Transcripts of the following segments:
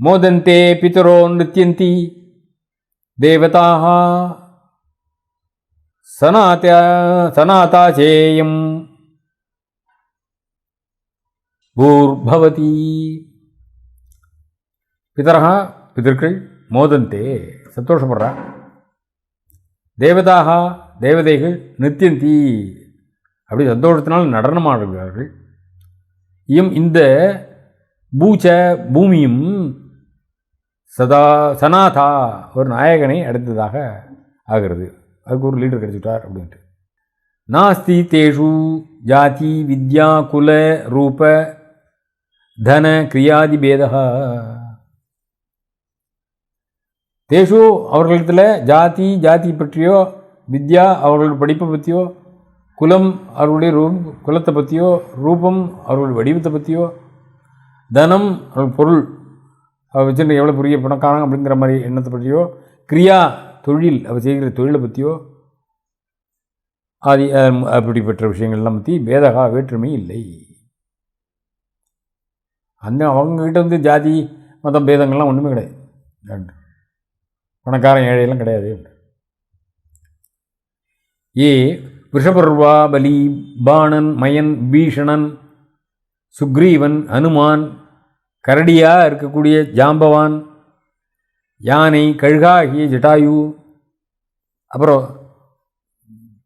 மோதந்தே பிதரோ நிருத்தியந்தி தேவதாக சனாத சனாதாச்சேயம் பூர்பவதி பிதரக பிதர்கள் மோதந்தே சந்தோஷப்படுறா தேவதாக தேவதைகள் நித்தியந்தி அப்படி சந்தோஷத்தினால் நடனமாடுகிறார்கள். இம் இந்த பூச்ச பூமியும் சதா சனாதா ஒரு நாயகனை அடுத்ததாக ஆகிறது. அதுக்கு ஒரு லீடர் கிடைச்சிட்டார் அப்படின்ட்டு. நாஸ்தி தேஷு ஜாதி வித்யா குல ரூப தன கிரியாதி பேதா. தேஷு அவர்களிடத்தில் ஜாதி ஜாதி பற்றியோ வித்யா அவர்களுடைய படிப்பை பற்றியோ குலம் அவர்களுடைய ரூ குலத்தை பற்றியோ ரூபம் அவர்களுடைய வடிவத்தை பற்றியோ தனம் அவர்கள் பொருள் அவள் வச்சுட்டு எவ்வளோ பெரிய பணக்காரங்க அப்படிங்கிற மாதிரி எண்ணத்தை பற்றியோ? கிரியா தொழில் அவள் செய்கிற தொழிலை பற்றியோ ஆதி அப்படிப்பட்ட விஷயங்கள்லாம் பற்றி பேதகா வேற்றுமை இல்லை. அந்த அவங்கக்கிட்ட வந்து ஜாதி மதம் பேதங்கள்லாம் ஒன்றுமே கிடையாது. பணக்காரன் ஏழையெல்லாம் கிடையாது. ஏ விஷபர்வா பலி பாணன் மயன் பீஷணன் சுக்ரீவன் அனுமான் கரடியாக இருக்கக்கூடிய ஜாம்பவான் யானை கழுகாகிய ஜட்டாயு அப்புறம்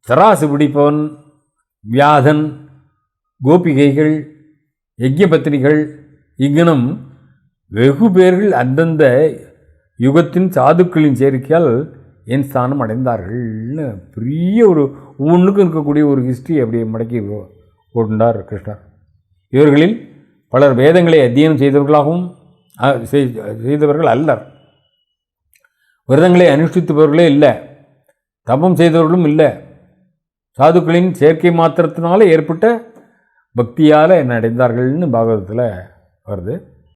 தராசு பிடிப்பவன் வியாதன் கோபிகைகள் யஜ்யபத்தினிகள் இங்கனம் வெகு பேர்கள் அந்தந்த யுகத்தின் சாதுக்களின் சேர்க்கையால் என் ஸ்தானம் அடைந்தார்கள்னு பெரிய ஒரு ஒவ்வொன்றுக்கும் இருக்கக்கூடிய ஒரு ஹிஸ்ட்ரி அப்படி மடக்கி போட்டுண்டார் கிருஷ்ணர். இவர்களில் பலர் வேதங்களை அத்தியனம் செய்தவர்களாகவும் செய்தவர்கள் அல்லர். விரதங்களை அனுஷ்டித்தவர்களே இல்லை. தபம் செய்தவர்களும் இல்லை. சாதுக்களின் செயற்கை மாத்திரத்தினால ஏற்பட்ட பக்தியால் என்ன அடைந்தார்கள்னு பாகவதத்தில் வருது.